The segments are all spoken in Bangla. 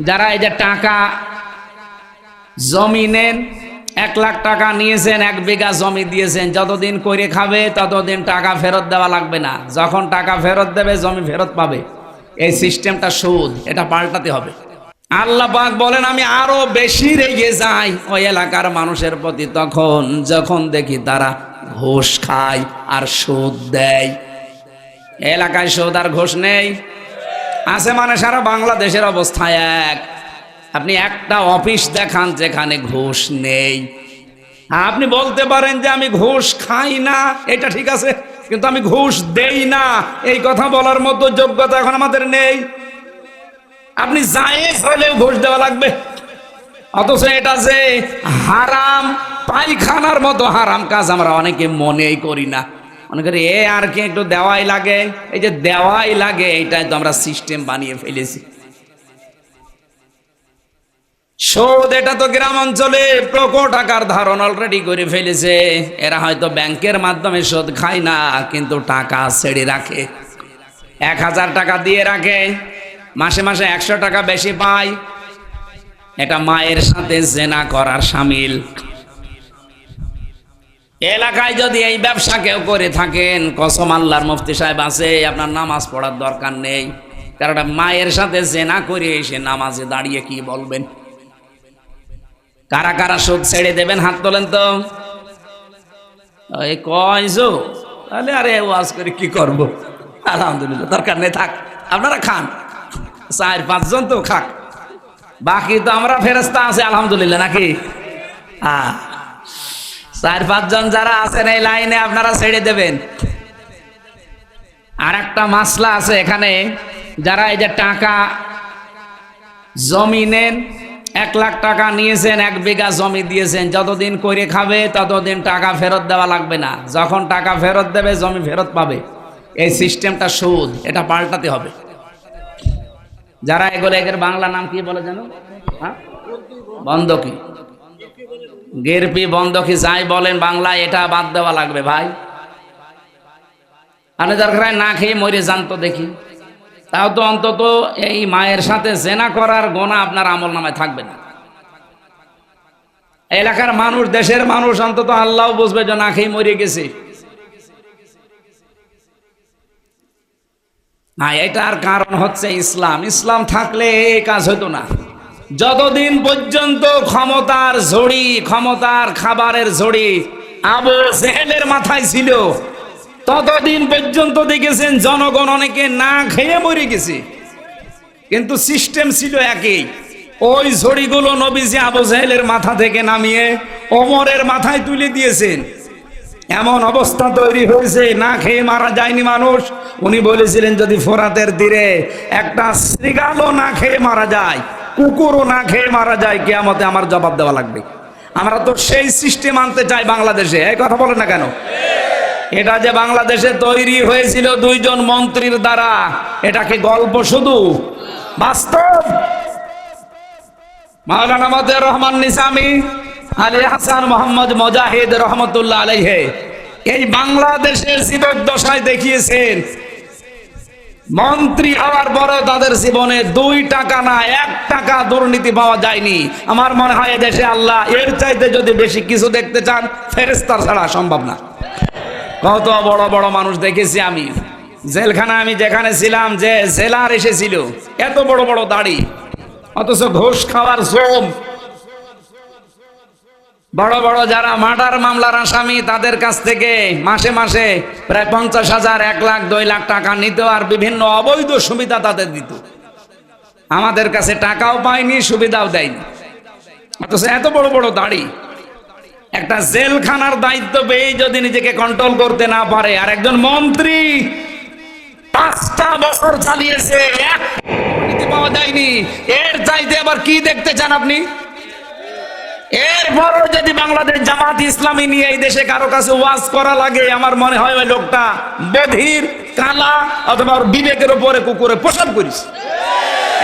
যারা এই যে টাকা জমি নেন এক লাখ টাকা নিয়েছেন, এক বিঘা জমি দিয়েছেন, যতদিন করে খাবে, ততদিন টাকা ফেরত দেওয়া লাগবে না। যখন টাকা ফেরত দেবে, জমি ফেরত পাবে। এই সিস্টেমটা সুদ এটা পাল্টাতে হবে। আল্লাহ পাক বলেন, আমি আরও বেশি রেগে যাই। ওই এলাকার মানুষের প্রতি তখন, যখন দেখি তারা ঘুষ খায় আর সুদ দেয়। এলাকায় সুদ আর ঘুষ নেই। আছে মানে সারা বাংলাদেশের অবস্থা এক। আপনি একটা অফিস দেখান যেখানে ঘুষ নেই। আপনি বলতে পারেন যে আমি ঘুষ খাই না, এটা ঠিক আছে, কিন্তু আমি ঘুষ দেই না। এই কথা বলার মতো যোগ্যতা এখন আমাদের নেই। আপনি জায়েজ হলেও ঘুষ দেওয়া লাগবে। অথচ এটা যে হারাম, পায়খানার মতো হারাম কাজ আমরা অনেকে মনেই করি না। মনে করি, এ আর কি একটু দেওয়াই লাগে? এই যে দেওয়াই লাগে, এইটাই তো আমরা সিস্টেম বানিয়ে ফেলেছি। সুদ এটা তো গ্রাম অঞ্চলে প্রকট আকার ধারণ অলরেডি করে ফেলেছে। এরা হয়তো ব্যাংকের মাধ্যমে সুদ খায় না, কিন্তু টাকা ছেড়ে রাখে। এক হাজার টাকা দিয়ে রাখে, মাসে মাসে একশো টাকা বেশি পায়। এটা মায়ের সাথে জেনা করার সামিল। এলাকায় যদি এই ব্যবসা কেউ করে থাকেন, কসম আল্লাহর মুফতি সাহেব আছে, আপনার নামাজ পড়ার দরকার নেই। কারণ মায়ের সাথে জেনা করে এসে নামাজে দাঁড়িয়ে কি বলবেন? কারা কারা সুদ ছেড়ে দেবেন, হাত তোলেন তো। এই তাহলে আরে ওয়াজ করে কি করব? আলহামদুলিল্লাহ, দরকার নেই, থাক। আপনারা খান। চার, পাঁচজন তো খাক। বাকি তো আমরা ফেরস্তা আছে, আলহামদুলিল্লাহ, নাকি? হ্যাঁ চার, পাঁচজন যারা আছেন এই লাইনে আপনারা ছেড়ে দেবেন। আর একটা মাসলা আছে এখানে, যারা এই যে টাকা জমি নেন, এক লাখ টাকা নিয়েছেন, এক বিঘা জমি দিয়েছেন, যতদিন করে খাবে ততদিন টাকা ফেরত দেওয়া লাগবে না। যখন টাকা ফেরত দেবে, জমি ফেরত পাবে। এই সিস্টেমটা সুদ এটা পাল্টাতে হবে। যারা এগুলো এদের বাংলা নাম কি বলে জানো? হ্যাঁ? বন্ধকি গেরপি বন্ধকি যাই বলেন বাংলা এটা বাদ দেওয়া লাগবে ভাই। আপনি দরকার না খেয়ে মরে যান তো দেখি। তাও তো অন্তত এই মায়ের সাথে জেনা করার গোনা আপনার আমল নামায় থাকবে না। এলাকার মানুষ, দেশের মানুষ অন্তত আল্লাহ বুঝবে যে না খেয়ে মরে গেছে। না, এটার কারণ হচ্ছে ইসলাম। ইসলাম থাকলে এই কাজ হতো না। যতদিন পর্যন্ত ক্ষমতার ঝড়ি, ক্ষমতার খাবারের ঝড়ি আবু জেহেলের মাথায় ছিল, ততদিন পর্যন্ত দেখেছেন জনগণ অনেকে না খেয়ে মরে গেছে। কিন্তু সিস্টেম ছিল একই, ওই ঝড়িগুলো নবীজি আবু জাহেলের মাথা থেকে নামিয়ে ওমরের মাথায় তুলে দিয়েছেন। এমন অবস্থা তৈরি হয়েছে, না খেয়ে মারা যায়নি মানুষ। উনি বলেছিলেন, যদি ফোরাতের তীরে একটা শ্রীগালও না খেয়ে মারা যায় কুকুরও না খেয়ে মারা যায়, কেয়ামতে আমার জবাব দেওয়া লাগবে। আমরা তো সেই সিস্টেম আনতে চাই বাংলাদেশে। এই কথা বলে না কেন? এটা যে বাংলাদেশে তৈরি হয়েছিল দুইজন মন্ত্রীর দ্বারা এটাকে গল্প শুধু? বাস্তব? মাওলানা মদের রহমান নিসামি, আলী হাসান মোহাম্মদ মোজাহিদ রহমতুল্লাহ আলাইহে, এই বাংলাদেশের জীবদ্দশায় দেখিয়েছেন মন্ত্রী হওয়ার পরে তাদের জীবনে দুই টাকা না, এক টাকা দুর্নীতি পাওয়া যায়নি। আমার মনে হয় দেশে আল্লাহ এর চাইতে যদি বেশি কিছু দেখতে চান ফেরেস্তার ছাড়া সম্ভব না। কত বড় বড় মানুষ দেখেছি আমি। জেলখানা আমি যেখানে ছিলাম, যে জেলার এসেছিল, এত বড় বড় দাড়ি, অথচ ঘুষ খাওয়ার শ্রম বড় বড় যারা মার্ডার মামলার আসামি, তাদের কাছ থেকে মাসে মাসে প্রায় পঞ্চাশ হাজার, এক লাখ, দুই লাখ টাকা নিত আর বিভিন্ন অবৈধ সুবিধা তাদের দিত। আমাদের কাছে টাকাও পায়নি, সুবিধাও দেয়নি। অথচ এত বড় বড় দাড়ি। একটা জেলখানার দায়িত্ব পেয়ে যদি নিজেকে কন্ট্রোল করতে না পারে, আর একজন মন্ত্রী পাঁচটা বছর চালিয়েছে পাওয়া যায়নি। এর চাইতে আবার কি দেখতে চান আপনি? এরপরও যদি বাংলাদেশ জামাত ইসলামী নিয়ে এই দেশে কারও কাছে ওয়াজ করা লাগে, আমার মনে হয় ওই লোকটা বধির, কালা অথবা ওর বিবেকের উপরে কুকুরে প্রসাদ করিস।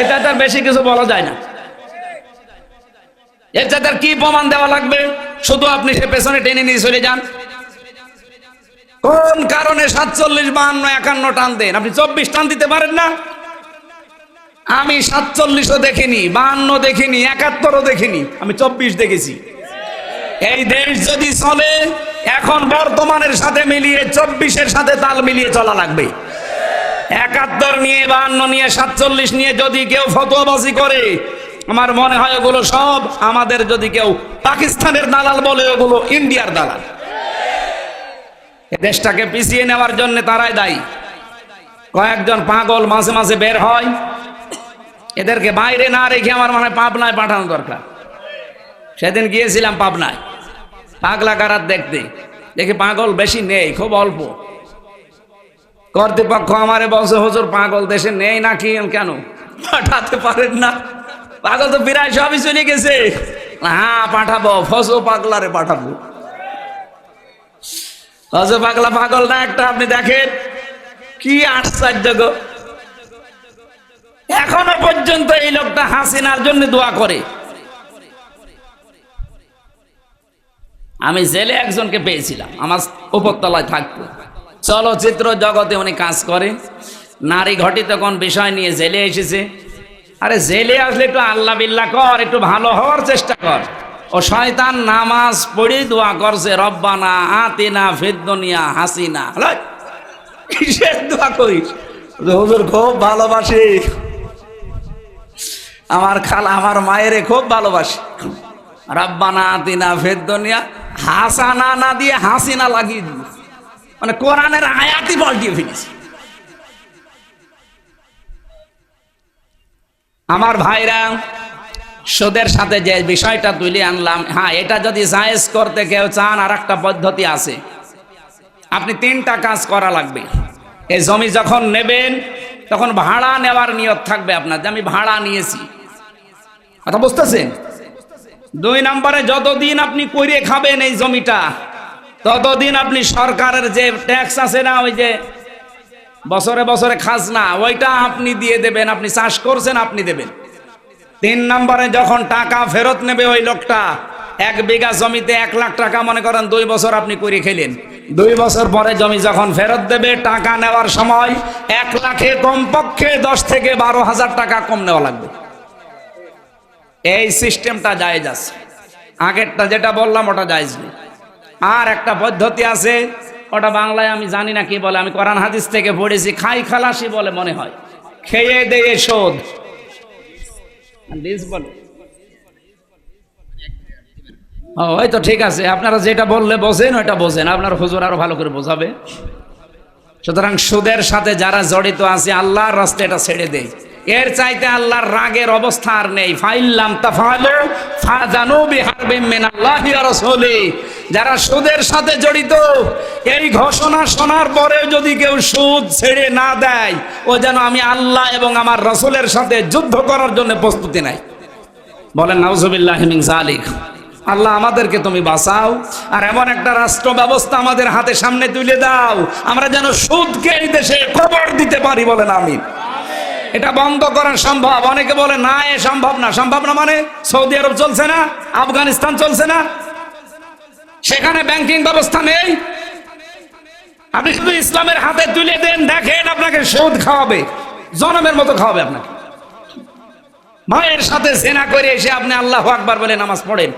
এটা তার বেশি কিছু বলা যায় না। এর আর কি প্রমাণ দেওয়া লাগবে? শুধু আপনি সে পেছনে টেনে নিয়ে চলে যান। কোন কারণে সাতচল্লিশ, বাহান্ন, একান্ন টান দেন? আপনি চব্বিশ টান দিতে পারেন না? আমি সাতচল্লিশও দেখিনি বাহান্ন দেখিনি, একাত্তরও দেখিনি, আমি চব্বিশ দেখেছি। এই দেশ যদি চলে, এখন বর্তমানের সাথে মিলিয়ে চব্বিশের সাথে তাল মিলিয়ে চলা লাগবে। একাত্তর নিয়ে, বাহান্ন নিয়ে, সাতচল্লিশ নিয়ে যদি কেউ ফতোয়াবাজি করে, আমার মনে হয় ওগুলো সব আমাদের যদি কেউ পাকিস্তানের দালাল বলে, ওগুলো ইন্ডিয়ার দালাল। দেশটাকে পিছিয়ে নেওয়ার জন্য তারাই দায়ী। কয়েকজন পাগল মাঝে মাঝে বের হয়। এদেরকে বাইরে না রেখে আমার মনে হয় পাবনায় পাঠানো দরকার। সেদিন গিয়েছিলাম পাবনায়। পাগলা কারাত দেখতে। দেখি পাগল বেশি নেই, খুব অল্প। কর্তৃপক্ষ আমারে বলছে, হুজুর, পাগল দেশে নেই না কি কেন? পাঠাতে পারেন না। পাগল তো বিরাট সবই চলে গেছে। হ্যাঁ পাঠাবো। ফসো পাগলারে পাঠাবো। ফসো পাগলা পাগল না একটা, আপনি দেখেন। কি আশ্চর্য গো। এখনও পর্যন্ত এই লোকটা হাসিনার জন্য দোয়া করে। আমি জেলে একজনকে পেয়েছিলাম, আমার উপরতলায় থাকতো। চলচ্চিত্র জগতে উনি কাজ করে, নারী ঘটিত কোন বিষয় নিয়ে জেলে এসেছে। আরে জেলে আসলে একটু আল্লাহ বিল্লাহ কর, একটু ভালো হওয়ার চেষ্টা কর। ও শয়তান নামাজ পড়ি দোয়া করছে, রব্বানা আতিনা ফিদ্দুনিয়া হাসিনা? কিসের দোয়া করিস? হুজুর, খুব ভালোবাসি। আমার খালা আমার মায়েরে খুব ভালোবাসি। রাব্বানা আতিনা ফেদ্দনিয়া হাসানা না দিয়ে হাসিনা লাগিয়ে দিল। মানে কোরআনের আয়াতি পাল্টিয়ে ফেলেছি। আমার ভাইরা, সুদের সাথে যে বিষয়টা তুলে আনলাম হ্যাঁ এটা যদি জায়েজ করতে কেউ চান আর একটা পদ্ধতি আছে। আপনি তিনটা কাজ করা লাগবে। এই জমি যখন নেবেন, তখন ভাড়া নেওয়ার নিয়ত থাকবে আপনার। যে আমি ভাড়া নিয়েছি কথা বুঝতেছেন? দুই নম্বরে, যতদিন আপনি করে খাবেন এই জমিটা, ততদিন আপনি সরকারের যে ট্যাক্স আছে না, ওই যে বছরে বছরে খাজনা, ওইটা আপনি দিয়ে দেবেন, আপনি চাষ করছেন, আপনি দেবেন। তিন নম্বরে, যখন টাকা ফেরত নেবে ওই লোকটা, এক বিঘা জমিতে এক লাখ টাকা, মনে করেন দুই বছর আপনি করে খেলেন। দুই বছর পরে জমি যখন ফেরত দেবে, টাকা নেওয়ার সময় এক লাখে কমপক্ষে দশ থেকে বারো হাজার টাকা কম নেওয়া লাগবে। এই সিস্টেমটা জায়েজ আছে। আগেরটা যেটা বললাম, ওটা জায়েজ নেই। আর একটা পদ্ধতি আছে, ওটা বাংলায় আমি জানি না কি বলে, আমি কোরআন হাদিস থেকে পড়েছি, খাই খালাসি বলে মনে হয়। খেয়ে দেয়ে শোধ। বলো। ওই তো ঠিক আছে, আপনারা যেটা বললে বোঝেন, ওইটা বোঝেন, আপনার হুজুর আরও ভালো করে বোঝাবে। সুতরাং সুদের সাথে যারা জড়িত আছে, আল্লাহর রাস্তা এটা ছেড়ে দেয়। এর চাইতে আল্লাহর রাগের অবস্থা আর নেই। ফাইল্লাম তাফালু ফাজানু বিহারবিম মিনাল্লাহি ওয়া রাসূলি। যারা সুদের সাথে জড়িত, এই ঘোষণা শোনার পরে যদি কেউ সুদ ছেড়ে না দেয়, ও যেন আমি আল্লাহ এবং আমার রসুলের সাথে যুদ্ধ করার জন্য প্রস্তুতি নাই। বলেন, নাউজুবিল্লাহ মিন জালিক আল্লাহ আমাদেরকে তুমি বাঁচাও, আর এমন একটা রাষ্ট্র ব্যবস্থা আমাদের হাতে সামনে তুলে দাও। আমরা যেন সুদকে এই দেশে কবর দিতে পারি বলেন আমি এটা বন্ধ করা সম্ভব। অনেকে বলে, না, এ সম্ভব না। সম্ভব না মানে সৌদি আরব চলছে না, আফগানিস্তান চলছে না। সেখানে ব্যাংকিং ব্যবস্থা নেই। আপনি শুধু ইসলামের হাতে তুলে দেন, দেখেন আপনাকে সুদ খাওয়াবে, জনমের মতো খাওয়াবে আপনাকে। মায়ের সাথে সেনা করে এসে আপনি আল্লাহ আকবার বলে নামাজ পড়েন।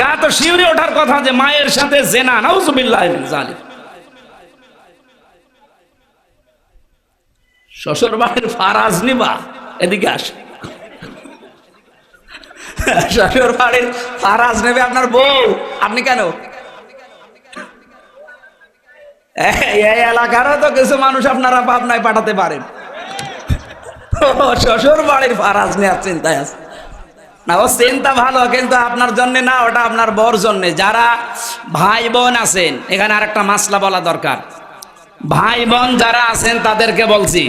গা তো শিউরে ওঠার কথা যে মায়ের সাথে জেনা নাউজুবিল্লাহ জালিম শ্বশুর বাড়ির ফারাজ নিবা, এদিকে আসে। শ্বশুর বাড়ির ফারাজ নেবে আপনার বউ, আপনি কেন? এই এলাকারও তো কিছু মানুষ আপনারা পাবনায় পাঠাতে পারেন। শ্বশুর বাড়ির ফারাজ নেওয়ার চিন্তায় আছে। না ও চিন্তা ভালো, কিন্তু আপনার জন্য না, ওটা আপনার বর জন্য। যারা ভাই বোন আছেন, এখানে আরেকটা মাসলা বলা দরকার। ভাই বোন যারা আছেন, তাদেরকে বলছি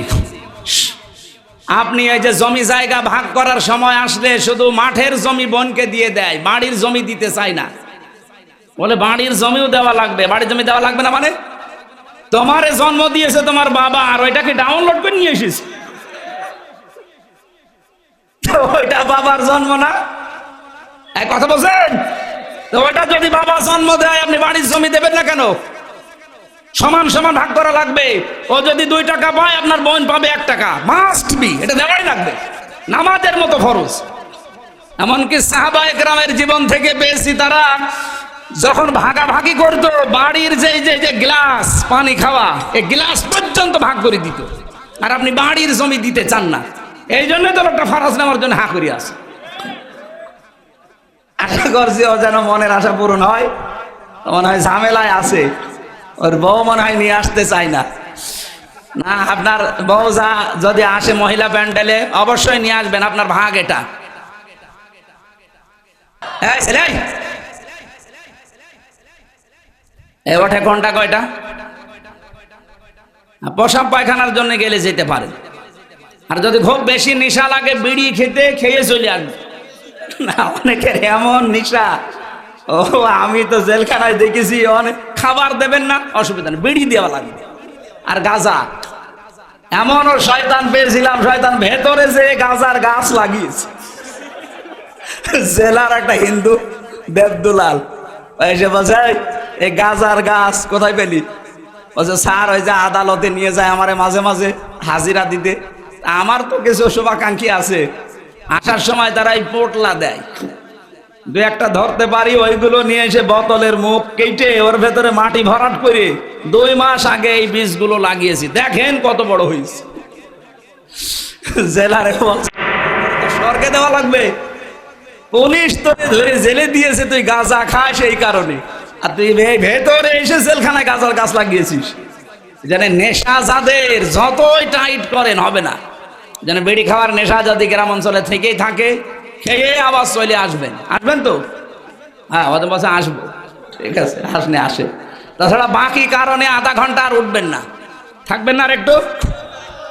আপনি এই যে জমি জায়গা ভাগ করার সময় আসলে শুধু মাঠের জমি বোনকে দিয়ে দেয়, বাড়ির জমি দিতে চায় না। বলে, বাড়ির জমিও দেওয়া লাগবে। বাড়ির জমি দেওয়া লাগবে না মানে? তোমারে জন্ম দিয়েছে তোমার বাবা, আর ওইটাকে ডাউনলোড করে নিয়ে এসেছে। ওইটা বাবার জন্ম না? এক কথা বলছেন? ওইটা যদি বাবা জন্ম দেয়, আপনি বাড়ির জমি দেবেন না কেন? সমান সমান ভাগ করা লাগবে। ও যদি দুই টাকা পায়, আপনার বোন পাবে এক টাকা। মাস্ট বি এটা দেওয়াই লাগবে। নামাজের মতো ফরজ। এমনকি সাহাবা একরামের জীবন থেকে পেয়েছি তারা, যখন ভাগাভাগি করতো, বাড়ির যে যে যে গ্লাস পানি খাওয়া এই গ্লাস পর্যন্ত ভাগ করে দিত। আর আপনি বাড়ির জমি দিতে চান না। এই জন্য তো লোকটা ফারাজ নেওয়ার জন্য হা করি আছে আশা করছি ও যেন মনের আশা পূরণ হয়। মনে হয় ঝামেলায় আছে। ওর বউ মনে হয় নিয়ে আসতে চায় না। না, আপনার বউ যা, যদি আসে মহিলা প্যান্ডেলে, অবশ্যই নিয়ে আসবেন, আপনার ভাগ এটা। ওঠে কোনটা কয়টা? প্রসাব পায়খানার জন্য গেলে যেতে পারে। আর যদি খুব বেশি নেশা লাগে, বিড়ি খেতে খেয়ে চলে আসবে। না, অনেকের এমন নেশা। ও, আমি তো জেলখানায় দেখেছি অনেক। খাবার দেবেন না অসুবিধা নেই বিড়ি দেওয়া লাগবে। আর গাজা। এমনও শয়তান পেয়েছিলাম শয়তান ভেতরে যে গাজার গাছ লাগিয়েছে। জেলার একটা হিন্দু দেবদুলাল এসে বলছে "এই, গাজার গাছ কোথায় পেলি? বলছে স্যার ওই যে আদালতে নিয়ে যায় আমারে মাঝে মাঝে হাজিরা দিতে। আমার তো কিছু শুভাকাঙ্ক্ষী আছে। আসার সময় তারা এই পোটলা দেয়। দু একটা ধরতে পারি, ওইগুলো নিয়ে এসে বোতলের মুখ কেটে ওর ভেতরে মাটি ভরাট করে দুই মাস আগে এই বীজগুলো লাগিয়েছি। দেখেন কত বড় হয়েছে। জেলারে স্বর্গে দেওয়া লাগবে। পুলিশ তো জেলে দিয়েছে, তুই গাঁজা খাস এই কারণে। আর তুই ভেতরে এসে জেলখানায় গাঁজার গাছ লাগিয়েছিস। যেন নেশা যাদের যতই টাইট করেন, হবে না। যেন বেড়ি খাওয়ার নেশা যদি গ্রাম অঞ্চলে থেকেই থাকে খেয়ে আবার চলে আসবেন। আসবেন তো? হ্যাঁ ওদের বসে আসব। ঠিক আছে আসনে আসে। তাছাড়া বাকি কারণে আধা ঘণ্টা আর উঠবেন না। থাকবেন না আর একটু?